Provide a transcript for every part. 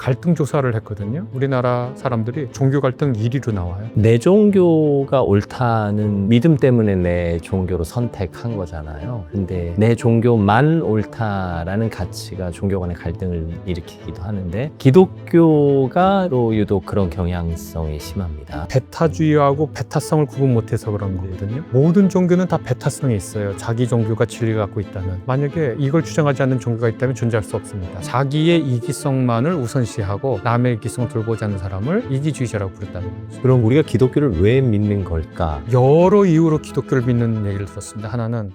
갈등 조사를 했거든요. 우리나라 사람들이 종교 갈등 1위로 나와요. 내 종교가 옳다는 믿음 때문에 내 종교로 선택한 거잖아요. 근데 내 종교만 옳다라는 가치가 종교 간의 갈등을 일으키기도 하는데 기독교가 또 유독 그런 경향성이 심합니다. 베타주의하고 베타성을 구분 못해서 그런 거거든요. 모든 종교는 다 베타성이 있어요. 자기 종교가 진리를 갖고 있다면. 만약에 이걸 주장하지 않는 종교가 있다면 존재할 수 없습니다. 자기의 이기성만을 우선 시하고 남의 이기성을 돌보지 않는 사람을 이기주의자라고 부른다는 거죠. 그럼 우리가 기독교를 왜 믿는 걸까? 여러 이유로 기독교를 믿는 얘기를 들었습니다. 하나는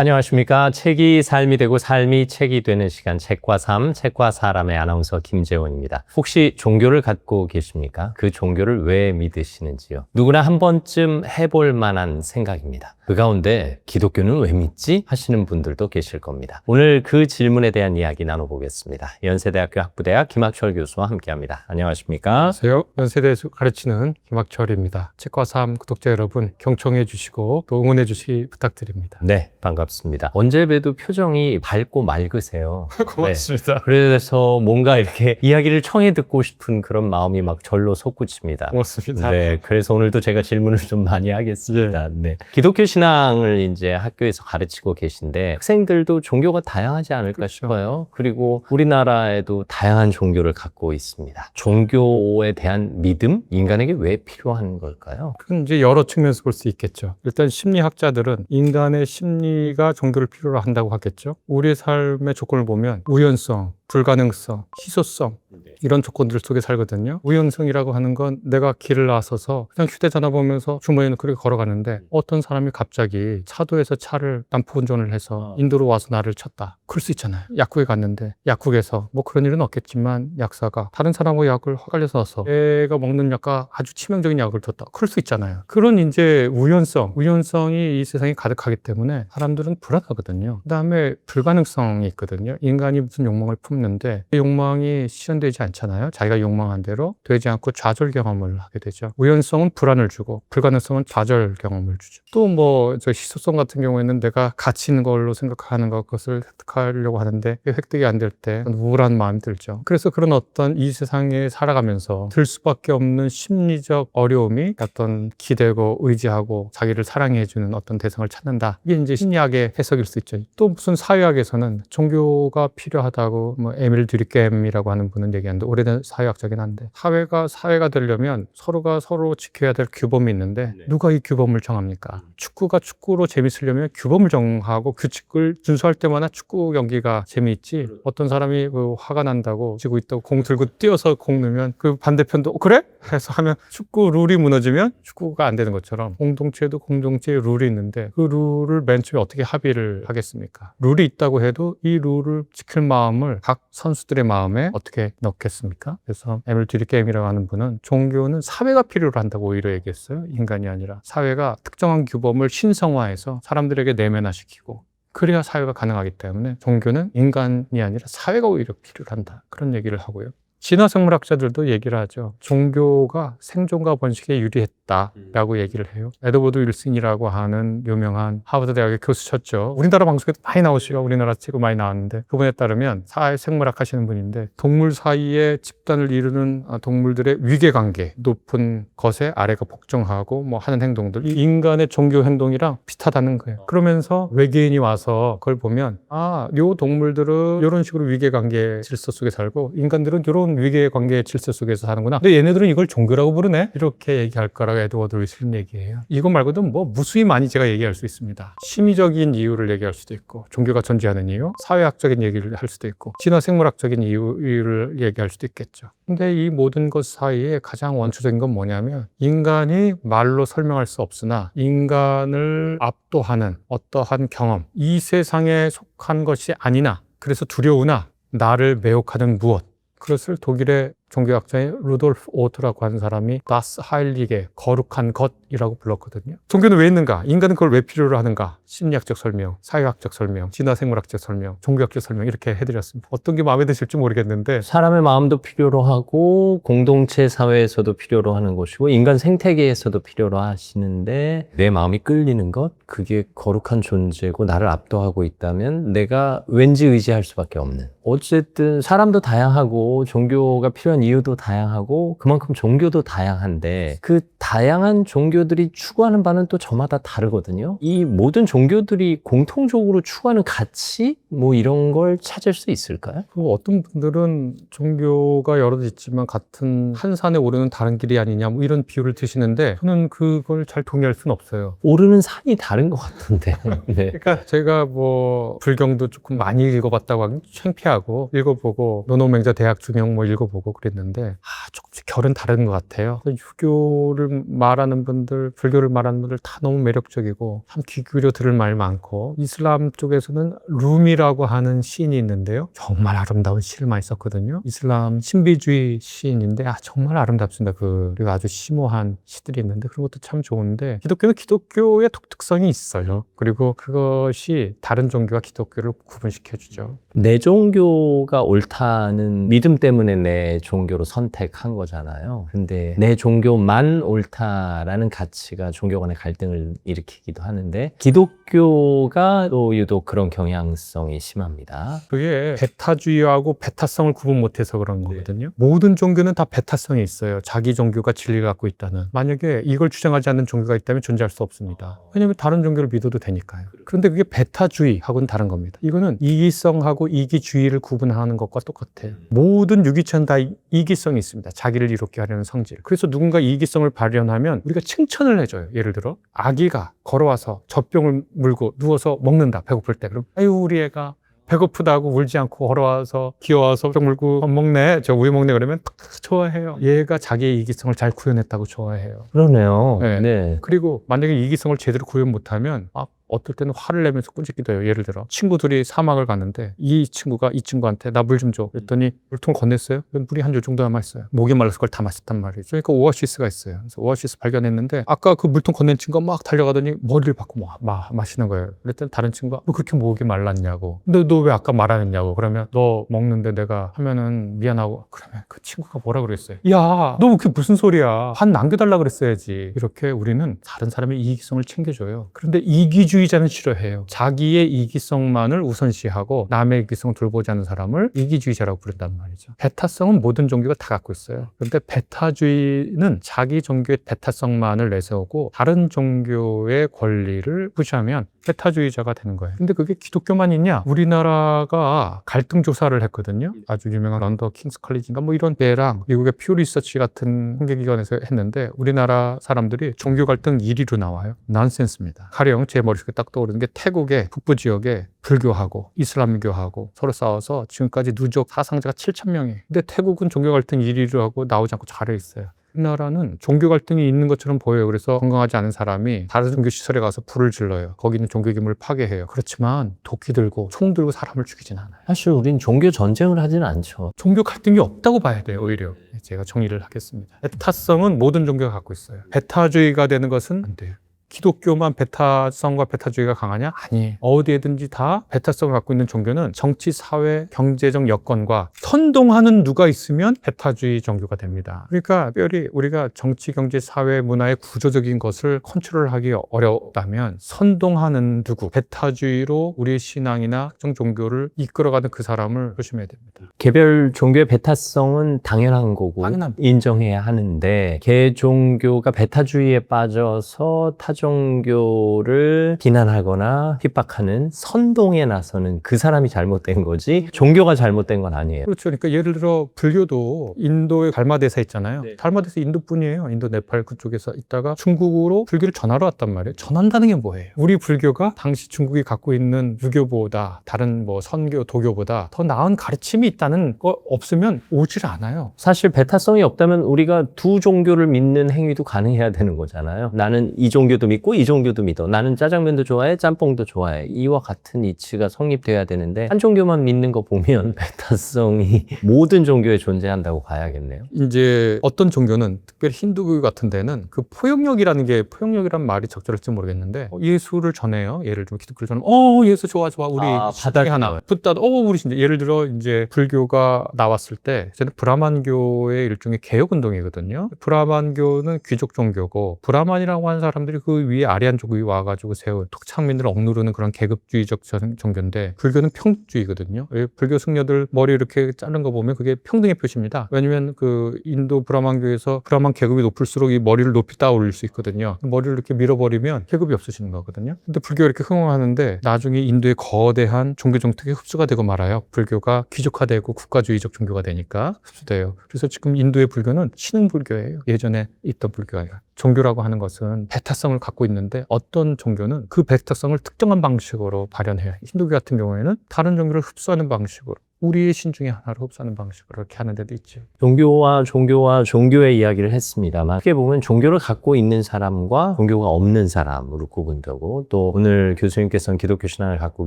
안녕하십니까. 책이 삶이 되고 삶이 책이 되는 시간 책과 삶, 책과 사람의 아나운서 김재원입니다. 혹시 종교를 갖고 계십니까? 그 종교를 왜 믿으시는지요? 누구나 한 번쯤 해볼 만한 생각입니다. 그 가운데 기독교는 왜 믿지? 하시는 분들도 계실 겁니다. 오늘 그 질문에 대한 이야기 나눠보겠습니다. 연세대학교 학부대학 김학철 교수와 함께합니다. 안녕하십니까? 안녕하세요. 연세대에서 가르치는 김학철입니다. 책과 삶 구독자 여러분 경청해 주시고 또 응원해 주시기 부탁드립니다. 네, 반갑습니다. 언제 봬도 표정이 밝고 맑으세요. 고맙습니다. 그래서 뭔가 이렇게 이야기를 청해 듣고 싶은 그런 마음이 막 절로 솟구칩니다. 고맙습니다. 네, 그래서 오늘도 제가 질문을 좀 많이 하겠습니다. 네. 기독교 신앙을 이제 학교에서 가르치고 계신데 학생들도 종교가 다양하지 않을까 그렇죠. 싶어요. 그리고 우리나라에도 다양한 종교를 갖고 있습니다. 종교에 대한 믿음? 인간에게 왜 필요한 걸까요? 그건 이제 여러 측면에서 볼 수 있겠죠. 일단 심리학자들은 인간의 심리 가 종교를 필요로 한다고 하겠죠. 우리의 삶의 조건을 보면 우연성, 불가능성, 희소성 이런 조건들 속에 살거든요. 우연성이라고 하는 건 내가 길을 나서서 그냥 휴대전화 보면서 주머니에 넣고 그렇게 걸어가는데 어떤 사람이 갑자기 차도에서 차를 난폭 운전을 해서 인도로 와서 나를 쳤다. 그럴 수 있잖아요. 약국에 갔는데 약국에서 뭐 그런 일은 없겠지만 약사가 다른 사람의 약을 허갈려서 넣어서 내가 먹는 약과 아주 치명적인 약을 줬다. 그럴 수 있잖아요. 그런 이제 우연성, 우연성이 이 세상에 가득하기 때문에 사람들은 불안하거든요. 그다음에 불가능성이 있거든요. 인간이 무슨 욕망을 품 는데 그 욕망이 실현되지 않잖아요. 자기가 욕망한 대로 되지 않고 좌절 경험을 하게 되죠. 우연성은 불안을 주고 불가능성은 좌절 경험을 주죠. 또 뭐 저 희소성 같은 경우에는 내가 가치 있는 걸로 생각하는 것 그것을 획득하려고 하는데 획득이 안 될 때 우울한 마음이 들죠. 그래서 그런 어떤 이 세상에 살아가면서 들 수밖에 없는 심리적 어려움이 어떤 기대고 의지하고 자기를 사랑해주는 어떤 대상을 찾는다. 이게 이제 심리학의 해석일 수 있죠. 또 무슨 사회학에서는 종교가 필요하다고 뭐 에밀 드리겜이라고 하는 분은 얘기하는데 오래된 사회학자긴 한데 사회가 사회가 되려면 서로가 서로 지켜야 될 규범이 있는데 네. 누가 이 규범을 정합니까? 축구가 축구로 재밌으려면 규범을 정하고 규칙을 준수할 때마다 축구 경기가 재미있지 어떤 사람이 그 화가 난다고 지고 있다고 공 들고 뛰어서 공 넣으면 그 반대편도 어, 그래? 해서 하면 축구 룰이 무너지면 축구가 안 되는 것처럼 공동체도 공동체의 룰이 있는데 그 룰을 맨 처음에 어떻게 합의를 하겠습니까? 룰이 있다고 해도 이 룰을 지킬 마음을 각 선수들의 마음에 어떻게 넣겠습니까? 그래서 에밀 듀리 게임이라고 하는 분은 종교는 사회가 필요로 한다고 오히려 얘기했어요. 인간이 아니라 사회가 특정한 규범을 신성화해서 사람들에게 내면화시키고 그래야 사회가 가능하기 때문에 종교는 인간이 아니라 사회가 오히려 필요로 한다. 그런 얘기를 하고요. 진화생물학자들도 얘기를 하죠. 종교가 생존과 번식에 유리했다라고 얘기를 해요. 에드워드 윌슨이라고 하는 유명한 하버드 대학의 교수셨죠. 우리나라 방송에도 많이 나오시고 우리나라 책도 많이 나왔는데 그분에 따르면 사회생물학 하시는 분인데 동물 사이에 집단을 이루는 아, 동물들의 위계관계 높은 것에 아래가 복종하고 뭐 하는 행동들 이 인간의 종교 행동이랑 비슷하다는 거예요. 그러면서 외계인이 와서 그걸 보면 아, 요 동물들은 이런 식으로 위계관계 질서 속에 살고 인간들은 이런 위계관계 질서 속에서 사는구나. 근데 얘네들은 이걸 종교라고 부르네. 이렇게 얘기할 거라고 에드워드 윌슨 얘기해요. 이거 말고도 뭐 무수히 많이 제가 얘기할 수 있습니다. 심리적인 이유를 얘기할 수도 있고 종교가 존재하는 이유, 사회학적인 얘기를 할 수도 있고 진화생물학적인 이유를 얘기할 수도 있겠죠. 근데 이 모든 것 사이에 가장 원초적인 건 뭐냐면 인간이 말로 설명할 수 없으나 인간을 압도하는 어떠한 경험, 이 세상에 속한 것이 아니나 그래서 두려우나 나를 매혹하는 무엇, 그것을 독일의 종교학자인 루돌프 오트라고 하는 사람이 다스 하일리게 거룩한 것이라고 불렀거든요. 종교는 왜 있는가? 인간은 그걸 왜 필요로 하는가? 심리학적 설명, 사회학적 설명, 진화생물학적 설명, 종교학적 설명 이렇게 해드렸습니다. 어떤 게 마음에 드실지 모르겠는데 사람의 마음도 필요로 하고 공동체 사회에서도 필요로 하는 것이고 인간 생태계에서도 필요로 하시는데 내 마음이 끌리는 것 그게 거룩한 존재고 나를 압도하고 있다면 내가 왠지 의지할 수밖에 없는 어쨌든 사람도 다양하고 종교가 필요한 이유도 다양하고 그만큼 종교도 다양한데 그 다양한 종교들이 추구하는 바는 또 저마다 다르거든요 이 모든 종교들이 공통적으로 추구하는 가치 뭐 이런 걸 찾을 수 있을까요? 그 어떤 분들은 종교가 여러 있지만 같은 한 산에 오르는 다른 길이 아니냐 뭐 이런 비유를 드시는데 저는 그걸 잘 동의할 수는 없어요. 오르는 산이 다른 것 같은데. 네. 그러니까 제가 뭐 불경도 조금 많이 읽어봤다고 하긴 창피하고 읽어보고 노노맹자 대학 주명 뭐 읽어보고 그 랬는데 아 조금씩 결은 다른 것 같아요. 유교를 말하는 분들, 불교를 말하는 분들 다 너무 매력적이고 참귀 기울여 들을 말 많고 이슬람 쪽에서는 룸이라고 하는 시인이 있는데요. 정말 아름다운 시를 많이 썼거든요. 이슬람 신비주의 시인인데 아 정말 아름답습니다. 그 그리고 아주 심오한 시들이 있는데 그런 것도 참 좋은데 기독교는 기독교의 독특성이 있어요. 그리고 그것이 다른 종교와 기독교를 구분시켜 주죠. 내 종교가 옳다는 믿음 때문에 내 종 교로 선택한 거잖아요. 근데 내 종교만 옳다라는 가치가 종교 간의 갈등을 일으키기도 하는데 기독교가 또 유독 그런 경향성이 심합니다. 그게 베타주의하고 베타성을 구분 못해서 그런 거거든요. 모든 종교는 다 베타성이 있어요. 자기 종교가 진리를 갖고 있다는. 만약에 이걸 주장하지 않는 종교가 있다면 존재할 수 없습니다. 왜냐하면 다른 종교를 믿어도 되니까요. 그런데 그게 베타주의하고는 다른 겁니다. 이거는 이기성하고 이기주의를 구분하는 것과 똑같아요. 모든 유기체는 다 이- 이기성이 있습니다. 자기를 이롭게 하려는 성질. 그래서 누군가 이기성을 발현하면 우리가 칭찬을 해줘요. 예를 들어 아기가 걸어와서 젖병을 물고 누워서 먹는다. 배고플 때. 그럼 아유 우리 애가 배고프다고 울지 않고 걸어와서 귀여워서 좀 물고 밥 먹네 저 우유 먹네 그러면 탁 좋아해요 얘가 자기의 이기성을 잘 구현했다고 좋아해요 그러네요. 네. 네. 그리고 만약에 이기성을 제대로 구현 못하면 아 어떨 때는 화를 내면서 꾼짓기도 해요. 예를 들어 친구 들이 사막을 갔는데 이 친구가 이 친구한테 나 물 좀 줘. 그랬더니 물통 건넸어요. 물이 한 줄 정도 남아 있어요. 목이 말라서 그걸 다 마셨단 말이죠 그러니까 오아시스가 있어요. 그래서 오아시스 발견했는데 아까 그 물통 건넨 친구가 막 달려가더니 머리를 받고 막, 막 마시는 거예요. 그랬더니 다른 친구가 너 그렇게 목이 말랐냐고. 근데 너 왜 아까 말 안 했냐고. 그러면 너 먹는데 내가 하면은 미안하고. 그러면 그 친구가 뭐라 그랬어요 야 너 그게 무슨 소리야? 한 남겨달라 그랬어야지. 이렇게 우리는 다른 사람의 이기성을 챙겨줘요. 그런데 이기주 의자는 싫어해요. 자기의 이기성만을 우선시하고 남의 이기성을 돌보지 않는 사람을 이기주의자라고 부른단 말이죠. 베타성은 모든 종교가 다 갖고 있어요. 그런데 베타주의는 자기 종교의 베타성만을 내세우고 다른 종교의 권리를 무시하면 베타주의자가 되는 거예요. 근데 그게 기독교만 있냐? 우리나라가 갈등 조사를 했거든요. 아주 유명한 런던 킹스 컬리지인가 뭐 이런 데랑 미국의 퓨 리서치 같은 통계기관에서 했는데 우리나라 사람들이 종교 갈등 1위로 나와요. 난센스입니다. 가령 제 머릿속에 딱 떠오르는 게 태국의 북부 지역에 불교하고 이슬람교하고 서로 싸워서 지금까지 누적 사상자가 7천 명이. 근데 태국은 종교 갈등 1위로 하고 나오지 않고 잘해 있어요. 우리나라는 종교 갈등이 있는 것처럼 보여요. 그래서 건강하지 않은 사람이 다른 종교 시설에 가서 불을 질러요. 거기 있는 종교 기물을 파괴해요. 그렇지만 도끼 들고 총 들고 사람을 죽이진 않아요. 사실 우린 종교 전쟁을 하진 않죠. 종교 갈등이 없다고 봐야 돼요. 오히려 제가 정리를 하겠습니다. 베타성은 모든 종교가 갖고 있어요. 베타주의가 되는 것은 안 돼요. 기독교만 베타성과 베타주의가 강하냐? 아니. 어디에든지 다 베타성을 갖고 있는 종교는 정치, 사회, 경제적 여건과 선동하는 누가 있으면 베타주의 종교가 됩니다. 그러니까 특별히 우리가 정치, 경제, 사회, 문화의 구조적인 것을 컨트롤하기 어렵다면 선동하는 누구, 베타주의로 우리의 신앙이나 특정 종교를 이끌어가는 그 사람을 조심해야 됩니다. 개별 종교의 베타성은 당연한 거고 당연합니다. 인정해야 하는데 개 종교가 베타주의에 빠져서 타 종교를 비난하거나 핍박하는 선동에 나서는 그 사람이 잘못된 거지 종교가 잘못된 건 아니에요. 그렇죠. 그러니까 예를 들어 불교도 인도에 달마대사 있잖아요. 달마대사 인도뿐이에요. 인도 네팔 그쪽에서 있다가 중국으로 불교를 전하러 왔단 말이에요. 전한다는 게 뭐예요? 우리 불교가 당시 중국이 갖고 있는 유교보다 다른 뭐 선교, 도교보다 더 나은 가르침이 있다는 거 없으면 오질 않아요. 사실 베타성이 없다면 우리가 두 종교를 믿는 행위도 가능해야 되는 거잖아요. 나는 이 종교도 믿고 이 종교도 믿어. 나는 짜장면도 좋아해, 짬뽕도 좋아해. 이와 같은 이치가 성립돼야 되는데 한 종교만 믿는 거 보면 배타성이 모든 종교에 존재한다고 봐야겠네요. 이제 어떤 종교는 특별히 힌두교 같은 데는 그 포용력이라는 게 포용력이란 말이 적절할지 모르겠는데 어, 예수를 전해요. 예를 들면 기독교를 전하면 어 예수 좋아 좋아 우리 아, 받아들여요. 하나 붙다 어 우리 신자 예를 들어 이제 불교가 나왔을 때 저는 브라만교의 일종의 개혁 운동이거든요. 브라만교는 귀족 종교고 브라만이라고 하는 사람들이 그 위에 아리안 족이 와가지고 세운 토착민들을 억누르는 그런 계급주의적 전- 종교인데 불교는 평주의거든요. 왜 불교 승려들 머리 이렇게 자른 거 보면 그게 평등의 표시입니다. 왜냐면 그 인도 브라만교에서 브라만 계급이 높을수록 이 머리를 높이 따 올릴 수 있거든요. 머리를 이렇게 밀어버리면 계급이 없어지는 거거든요. 근데 불교가 이렇게 흥황하는데 나중에 인도의 거대한 종교 정특에 흡수가 되고 말아요. 불교가 귀족화되고 국가주의적 종교가 되니까 흡수돼요. 그래서 지금 인도의 불교는 신흥 불교예요. 예전에 있던 불교가. 종교라고 하는 것은 배타성을 갖고 있는데 어떤 종교는 그 배타성을 특정한 방식으로 발현해요. 힌두교 같은 경우에는 다른 종교를 흡수하는 방식으로 우리의 신 중에 하나를 흡수하는 방식으로 이렇게 하는 데도 있죠. 종교와 종교와 종교의 이야기를 했습니다만 어떻게 보면 종교를 갖고 있는 사람과 종교가 없는 사람으로 구분되고 또 오늘 교수님께서는 기독교 신앙을 갖고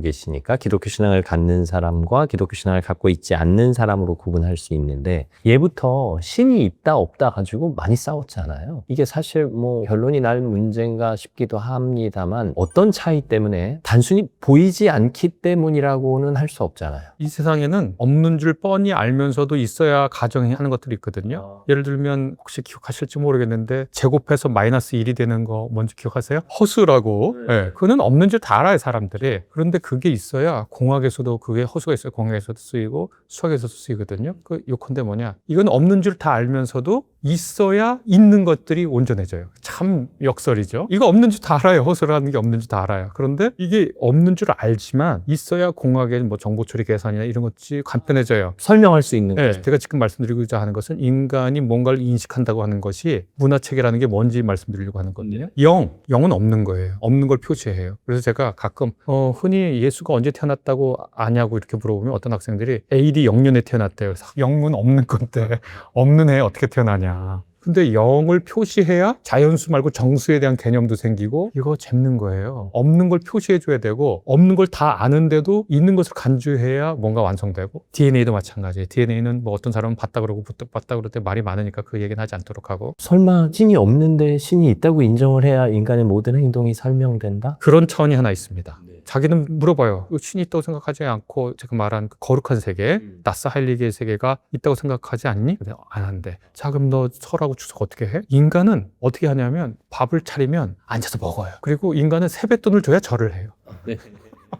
계시니까 기독교 신앙을 갖는 사람과 기독교 신앙을 갖고 있지 않는 사람으로 구분할 수 있는데 예부터 신이 있다 없다 가지고 많이 싸웠잖아요. 이게 사실 뭐 결론이 날 문제인가 싶기도 합니다만 어떤 차이 때문에 단순히 보이지 않기 때문이라고는 할 수 없잖아요. 이 세상에는 없는 줄 뻔히 알면서도 있어야 가정이 하는 것들이 있거든요. 예를 들면 혹시 기억하실지 모르겠는데 제곱해서 마이너스 1이 되는 거 뭔지 기억하세요? 허수라고. 네. 예, 그거는 없는 줄 다 알아요, 사람들이. 그런데 그게 있어야 공학에서도 그게 허수가 있어요. 공학에서도 쓰이고 수학에서도 쓰이거든요. 그 요컨대 뭐냐? 이건 없는 줄 다 알면서도 있어야 있는 것들이 온전해져요. 참 역설이죠. 이거 없는 줄 다 알아요. 허수라는 게 없는 줄 다 알아요. 그런데 이게 없는 줄 알지만 있어야 공학의 뭐 정보 처리 계산이나 이런 것이 간편해져요. 설명할 수 있는 네, 거죠. 제가 지금 말씀드리고자 하는 것은 인간이 뭔가를 인식한다고 하는 것이 문화 체계라는 게 뭔지 말씀드리려고 하는 거거든요. 영, 영은 없는 거예요. 없는 걸 표시해요. 그래서 제가 가끔 어, 흔히 예수가 언제 태어났다고 아냐고 이렇게 물어보면 어떤 학생들이 AD 0년에 태어났대요. 그래서 영은 없는 건데 없는 애 어떻게 태어나냐. 근데 0을 표시해야 자연수 말고 정수에 대한 개념도 생기고 이거 재밌는 거예요. 없는 걸 표시해 줘야 되고 없는 걸 다 아는데도 있는 것을 간주해야 뭔가 완성되고 DNA도 마찬가지예요. DNA는 뭐 어떤 사람은 봤다 그러고 봤다 그럴 때 말이 많으니까 그 얘기는 하지 않도록 하고 설마 신이 없는데 신이 있다고 인정을 해야 인간의 모든 행동이 설명된다? 그런 차원이 하나 있습니다. 자기는 물어봐요. 이거 신이 있다고 생각하지 않고 제가 말한 그 거룩한 세계, 나스 하일리게의 세계가 있다고 생각하지 않니? 근데 안 한대. 자 그럼 너 설하고 추석 어떻게 해? 인간은 어떻게 하냐면 밥을 차리면 앉아서 먹어요. 그리고 인간은 세뱃돈을 줘야 절을 해요.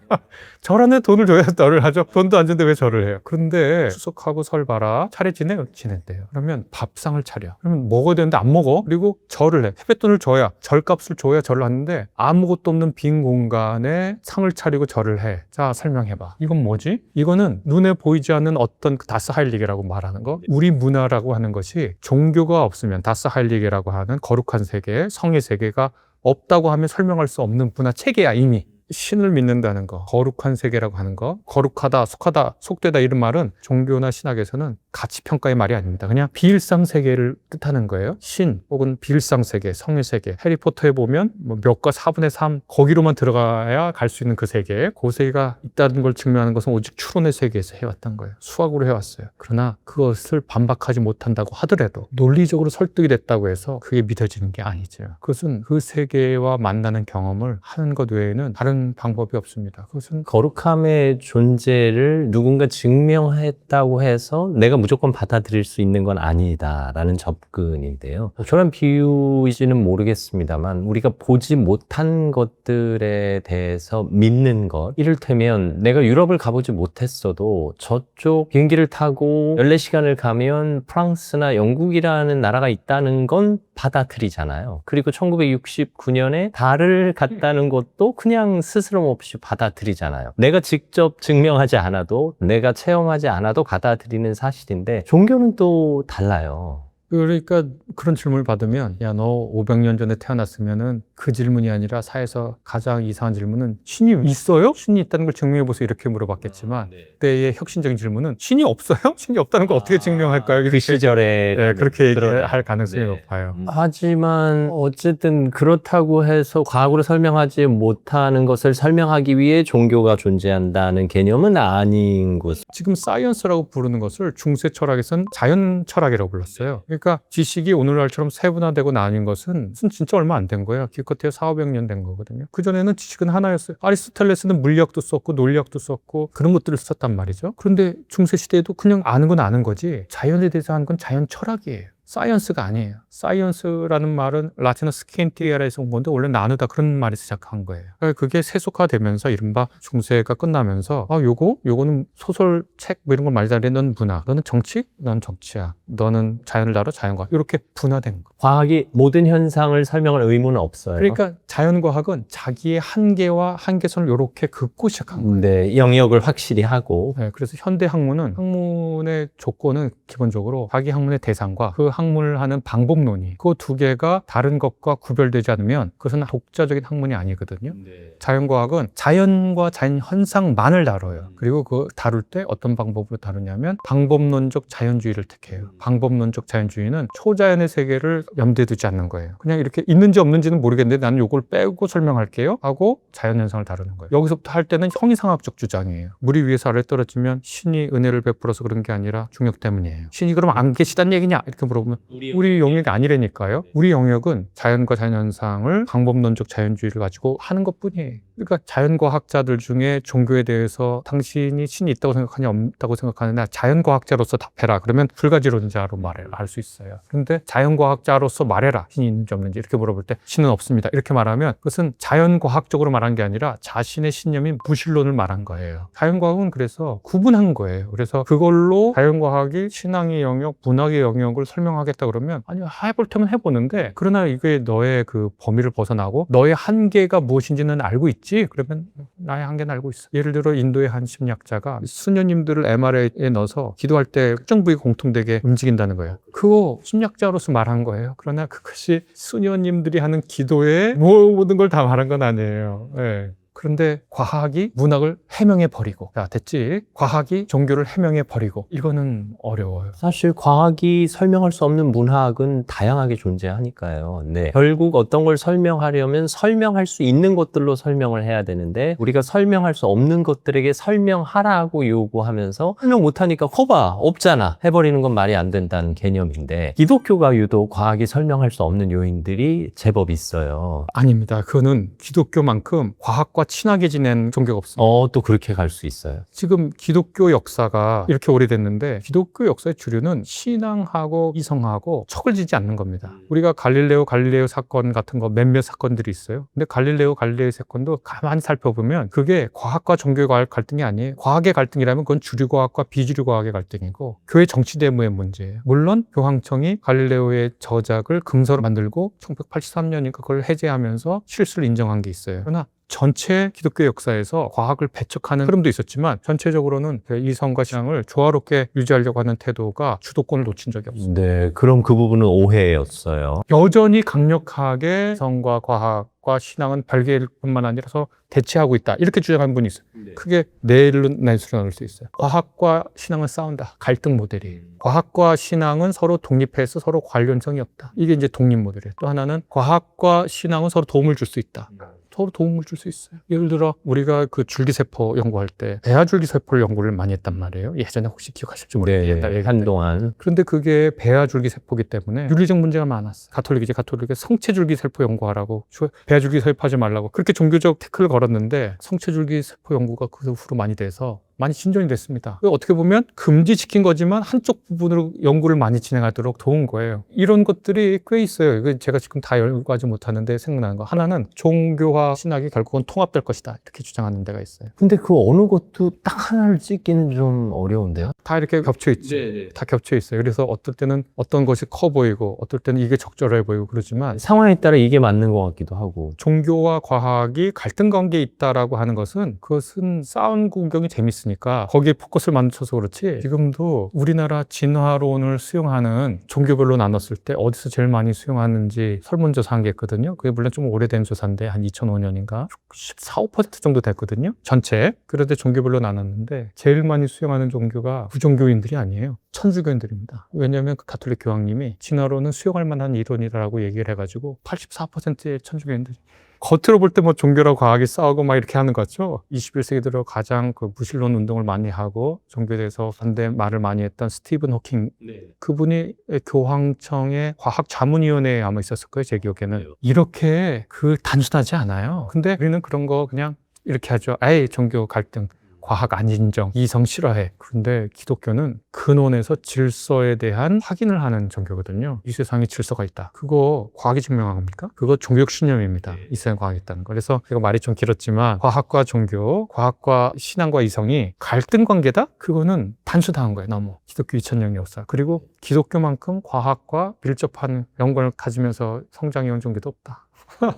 절하는 돈을 줘야 절을 하죠. 돈도 안 주는데 왜 절을 해요? 그런데 추석하고 설 봐라. 차례 지내요? 지낸대요. 그러면 밥상을 차려. 그러면 먹어야 되는데 안 먹어. 그리고 절을 해. 세뱃돈을 줘야 절값을 줘야 절을 하는데 아무것도 없는 빈 공간에 상을 차리고 절을 해. 자 설명해봐. 이건 뭐지? 이거는 눈에 보이지 않는 어떤 그 다스 하일리게라고 말하는 거. 우리 문화라고 하는 것이 종교가 없으면 다스 하일리게라고 하는 거룩한 세계, 성의 세계가 없다고 하면 설명할 수 없는 문화 체계야 이미. 신을 믿는다는 거, 거룩한 세계라고 하는 거, 거룩하다, 속하다, 속되다 이런 말은 종교나 신학에서는 가치 평가의 말이 아닙니다. 그냥 비일상 세계를 뜻하는 거예요. 신 혹은 비일상 세계, 성의 세계. 해리포터에 보면 뭐 몇과 4분의 3 거기로만 들어가야 갈 수 있는 그 세계, 그 세계가 있다는 걸 증명하는 것은 오직 추론의 세계에서 해왔던 거예요. 수학으로 해왔어요. 그러나 그것을 반박하지 못한다고 하더라도 논리적으로 설득이 됐다고 해서 그게 믿어지는 게 아니죠. 그것은 그 세계와 만나는 경험을 하는 것 외에는 다른 방법이 없습니다. 그것은 거룩함의 존재를 누군가 증명했다고 해서 내가 무조건 받아들일 수 있는 건 아니다라는 접근인데요. 저런 비유이지는 모르겠습니다만 우리가 보지 못한 것들에 대해서 믿는 것 이를테면 내가 유럽을 가보지 못했어도 저쪽 비행기를 타고 14시간을 가면 프랑스나 영국이라는 나라가 있다는 건 받아들이잖아요. 그리고 1969년에 달을 갔다는 것도 그냥 스스럼 없이 받아들이잖아요. 내가 직접 증명하지 않아도 내가 체험하지 않아도 받아들이는 사실인데 종교는 또 달라요. 그러니까 그런 질문을 받으면 야 너 500년 전에 태어났으면은 그 질문이 아니라 사회에서 가장 이상한 질문은 신이 있어요? 신이 있다는 걸 증명해 보세요 이렇게 물어봤겠지만 그때의 혁신적인 질문은 신이 없어요? 신이 없다는 걸 어떻게 증명할까요? 그 이렇게 시절에 네, 그렇게 얘기할 가능성이 네. 높아요. 하지만 어쨌든 그렇다고 해서 과학으로 설명하지 못하는 것을 설명하기 위해 종교가 존재한다는 개념은 아닌 것. 지금 사이언스라고 부르는 것을 중세 철학에서는 자연 철학이라고 불렀어요. 그러니까 지식이 오늘날처럼 세분화되고 나뉜 것은 진짜 얼마 안 된 거예요. 기껏 해야 4, 500년 된 거거든요. 그전에는 지식은 하나였어요. 아리스토텔레스는 물리학도 썼고 논리학도 썼고 그런 것들을 썼단 말이죠. 그런데 중세 시대에도 그냥 아는 건 아는 거지 자연에 대해서 하는 건 자연 철학이에요. 사이언스가 아니에요. 사이언스라는 말은 라틴어 스키엔티아에서 온 건데 원래 나누다 그런 말에서 시작한 거예요. 그러니까 그게 세속화되면서 이른바 중세가 끝나면서 아 요거 요거는 소설 책 뭐 이런 걸 말이 잘해 넌 문화 너는 정치 넌 정치야 너는 자연을 다뤄 자연과 이렇게 분화된 거. 과학이 모든 현상을 설명할 의무는 없어요. 그러니까 자연과학은 자기의 한계와 한계선을 이렇게 긋고 시작한 거예요. 네, 영역을 확실히 하고 네, 그래서 현대 학문은 학문의 조건은 기본적으로 자기 학문의 대상과 그 학 문을 하는 방법론이 그 두 개가 다른 것과 구별되지 않으면 그것은 독자적인 학문이 아니거든요. 자연과학은 자연과 자연 현상만을 다뤄요. 그리고 그 다룰 때 어떤 방법으로 다루냐면 방법론적 자연주의를 택해요. 방법론적 자연주의는 초자연의 세계를 염두에 두지 않는 거예요. 그냥 이렇게 있는지 없는지는 모르겠는데 나는 이걸 빼고 설명할게요 하고 자연 현상을 다루는 거예요. 여기서부터 할 때는 형이상학적 주장이에요. 물이 위에서 아래 떨어지면 신이 은혜를 베풀어서 그런 게 아니라 중력 때문이에요. 신이 그럼 안 계시단 얘기냐 이렇게 물어 보면 우리 영역이 아니라니까요. 우리 영역은 자연과 자연현상을 방법론적 자연주의를 가지고 하는 것뿐이에요. 그러니까 자연과학자들 중에 종교에 대해서 당신이 신이 있다고 생각하냐 없다고 생각하느냐 자연과학자로서 답해라. 그러면 불가지론자로 말해 할수 있어요. 그런데 자연과학자로서 말해라. 신이 있는지 없는지 이렇게 물어볼 때 신은 없습니다. 이렇게 말하면 그것은 자연과학적으로 말한 게 아니라 자신의 신념인 무신론을 말한 거예요. 자연과학은 그래서 구분한 거예요. 그래서 그걸로 자연과학이 신앙의 영역, 문학의 영역을 설명 하겠다 그러면 아니 해볼 테면 해보는데 그러나 이게 너의 그 범위를 벗어나고 너의 한계가 무엇인지는 알고 있지? 그러면 나의 한계는 알고 있어. 예를 들어 인도의 한 심리학자가 수녀님들을 MRI에 넣어서 기도할 때 특정 부위 공통되게 움직인다는 거예요. 그거 심리학자로서 말한 거예요. 그러나 그것이 수녀님들이 하는 기도에 모든 걸 다 말한 건 아니에요. 예. 그런데 과학이 문학을 해명해 버리고 야 됐지 과학이 종교를 해명해 버리고 이거는 어려워요 사실 과학이 설명할 수 없는 문학은 다양하게 존재하니까요. 네. 결국 어떤 걸 설명하려면 설명할 수 있는 것들로 설명을 해야 되는데 우리가 설명할 수 없는 것들에게 설명하라고 요구하면서 설명 못하니까 커봐 없잖아 해버리는 건 말이 안 된다는 개념인데 기독교가 유독 과학이 설명할 수 없는 요인들이 제법 있어요. 아닙니다 그거는 기독교만큼 과학과 친하게 지낸 종교가 없습니다 어, 또 그렇게 갈 수 있어요. 지금 기독교 역사가 이렇게 오래됐는데 기독교 역사의 주류는 신앙하고 이성하고 척을 지지 않는 겁니다. 우리가 갈릴레오 갈릴레오 사건 같은 거 몇몇 사건들이 있어요. 근데 갈릴레오 갈릴레오 사건도 가만히 살펴보면 그게 과학과 종교의 과학 갈등이 아니에요. 과학의 갈등이라면 그건 주류 과학과 비주류 과학의 갈등이고 교회 정치 대무의 문제예요. 물론 교황청이 갈릴레오의 저작을 금서로 만들고 1983년인가 그걸 해제하면서 실수를 인정한 게 있어요. 그러나 전체 기독교 역사에서 과학을 배척하는 흐름도 있었지만 전체적으로는 그 이성과 신앙을 조화롭게 유지하려고 하는 태도가 주도권을 놓친 적이 없어요. 네, 그럼 그 부분은 오해였어요. 여전히 강력하게 이성과 과학과 신앙은 별개일 뿐만 아니라서 대치하고 있다. 이렇게 주장하는 분이 있어요. 크게 내일로 날수로 나눌 수 있어요. 과학과 신앙은 싸운다. 갈등 모델이에요. 과학과 신앙은 서로 독립해서 서로 관련성이 없다. 이게 이제 독립 모델이에요. 또 하나는 과학과 신앙은 서로 도움을 줄 수 있다. 서로 도움을 줄 수 있어요. 예를 들어 우리가 그 줄기세포 연구할 때 배아 줄기세포를 연구를 많이 했단 말이에요. 예전에 혹시 기억하실지 모르겠다. 네, 한동안 그런데 그게 배아 줄기세포기 때문에 윤리적 문제가 많았어. 가톨릭이지 가톨릭에 성체 줄기세포 연구하라고 조- 배아 줄기세포 하지 말라고 그렇게 종교적 태클을 걸었는데 성체 줄기세포 연구가 그 후로 많이 돼서 많이 진전이 됐습니다. 어떻게 보면 금지시킨 거지만 한쪽 부분으로 연구를 많이 진행하도록 도운 거예요. 이런 것들이 꽤 있어요. 이거 제가 지금 다 연구하지 못하는데 생각나는 거 하나는 종교와 신학이 결국은 통합될 것이다 이렇게 주장하는 데가 있어요. 근데 그 어느 것도 딱 하나를 찍기는 좀 어려운데요? 다 이렇게 겹쳐 있지. 다 겹쳐 있어요. 그래서 어떨 때는 어떤 것이 커 보이고 어떨 때는 이게 적절해 보이고 그러지만 상황에 따라 이게 맞는 것 같기도 하고. 종교와 과학이 갈등 관계에 있다라고 하는 것은 그것은 싸운 구경이 재밌으니까 않습니까? 거기에 포커스를 맞춰서 그렇지 지금도 우리나라 진화론을 수용하는 종교별로 나눴을 때 어디서 제일 많이 수용하는지 설문조사 한 게 있거든요. 그게 물론 좀 오래된 조사인데 한 2005년인가 14, 5% 정도 됐거든요. 전체. 그런데 종교별로 나눴는데 제일 많이 수용하는 종교가 부종교인들이 아니에요. 천주교인들입니다. 왜냐하면 그 가톨릭 교황님이 진화론은 수용할 만한 이론이라고 얘기를 해가지고 84%의 천주교인들이 겉으로 볼 때 뭐 종교랑 과학이 싸우고 막 이렇게 하는 것 같죠. 21세기 들어 가장 그 무신론 운동을 많이 하고 종교에 대해서 반대 말을 많이 했던 스티븐 호킹 그분이 교황청의 과학 자문위원회에 아마 있었을 거예요. 제 기억에는 이렇게 그 단순하지 않아요. 근데 우리는 그런 거 그냥 이렇게 하죠. 에이 종교 갈등. 과학 안 인정, 이성 싫어해. 그런데 기독교는 근원에서 질서에 대한 확인을 하는 종교거든요. 이 세상에 질서가 있다. 그거 과학이 증명한 겁니까? 그거 종교적 신념입니다. 이 세상에 과학이 있다는 거. 그래서 제가 말이 좀 길었지만 과학과 종교, 과학과 신앙과 이성이 갈등 관계다? 그거는 단순한 거예요. 너무 기독교 2000년 역사. 그리고 기독교만큼 과학과 밀접한 연관을 가지면서 성장해온 종교도 없다.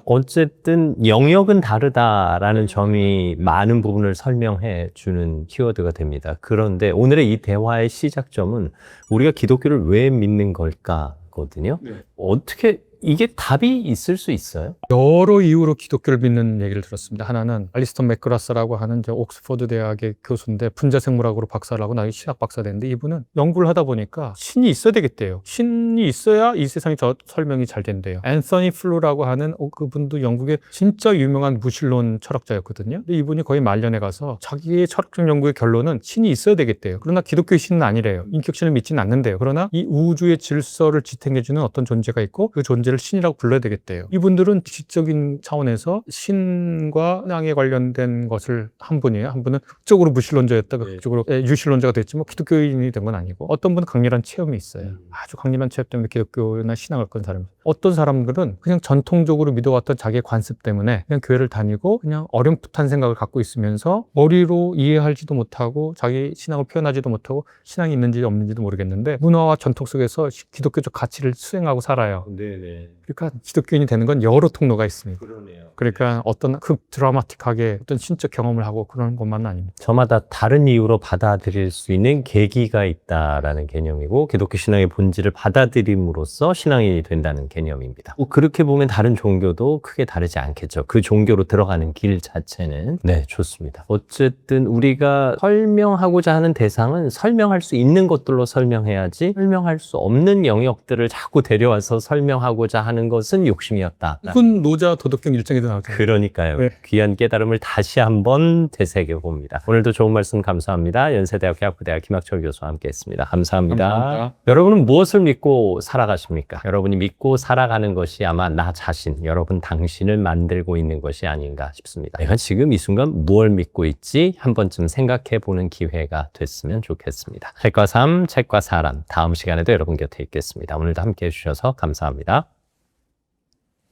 어쨌든 영역은 다르다라는 점이 많은 부분을 설명해 주는 키워드가 됩니다. 그런데 오늘의 이 대화의 시작점은 우리가 기독교를 왜 믿는 걸까 거든요. 네. 어떻게 이게 답이 있을 수 있어요? 여러 이유로 기독교를 믿는 얘기를 들었습니다. 하나는 알리스턴 맥그라스라고 하는 이제 옥스퍼드 대학의 교수인데 분자생물학으로 박사를 하고 나중에 신학 박사 됐는데 이분은 연구를 하다 보니까 신이 있어야 되겠대요. 신이 있어야 이 세상이 저 설명이 잘 된대요. 앤서니 플루라고 하는 어, 그분도 영국의 진짜 유명한 무신론 철학자였거든요. 근데 이분이 거의 말년에 가서 자기의 철학적 연구의 결론은 신이 있어야 되겠대요. 그러나 기독교의 신은 아니래요. 인격신을 믿지는 않는데요. 그러나 이 우주의 질서를 지탱해주는 어떤 존재가 있고 그 존재를 신이라고 불러야 되겠대요. 이분들은 지적인 차원에서 신과 신앙에 관련된 것을 한 분이에요. 한 분은 극적으로 무신론자였다가 네. 극적으로 예, 유신론자가 됐지만 기독교인이 된 건 아니고 어떤 분은 강렬한 체험이 있어요. 음. 아주 강렬한 체험 때문에 기독교나 신앙을 건 사람. 어떤 사람들은 그냥 전통적으로 믿어왔던 자기의 관습 때문에 그냥 교회를 다니고 그냥 어렴풋한 생각을 갖고 있으면서 머리로 이해하지도 못하고 자기 신앙을 표현하지도 못하고 신앙이 있는지 없는지도 모르겠는데 문화와 전통 속에서 시- 기독교적 가치를 수행하고 살아요. 네네. 그러니까 기독교인이 되는 건 여러 통로가 있습니다. 그러네요. 그러니까 어떤 극 드라마틱하게 어떤 신적 경험을 하고 그런 것만은 아닙니다. 저마다 다른 이유로 받아들일 수 있는 계기가 있다라는 개념이고 기독교 신앙의 본질을 받아들임으로써 신앙이 된다는 개념입니다. 뭐 그렇게 보면 다른 종교도 크게 다르지 않겠죠. 그 종교로 들어가는 길 자체는 네 좋습니다. 어쨌든 우리가 설명하고자 하는 대상은 설명할 수 있는 것들로 설명해야지 설명할 수 없는 영역들을 자꾸 데려와서 설명하고자 하는 것은 욕심이었다. 이건 노자 도덕경 일정에도 나오죠. 그러니까요. 네. 귀한 깨달음을 다시 한번 되새겨 봅니다. 오늘도 좋은 말씀 감사합니다. 연세대학교 학부대학 김학철 교수와 함께했습니다. 감사합니다. 감사합니다. 여러분은 무엇을 믿고 살아가십니까? 여러분이 믿고 살아가는 것이 아마 나 자신, 여러분 당신을 만들고 있는 것이 아닌가 싶습니다. 내가 지금 이 순간 무엇을 믿고 있지? 한 번쯤 생각해 보는 기회가 됐으면 좋겠습니다. 책과 삶, 책과 사람. 다음 시간에도 여러분 곁에 있겠습니다. 오늘도 함께 해주셔서 감사합니다.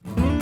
Mm-hmm.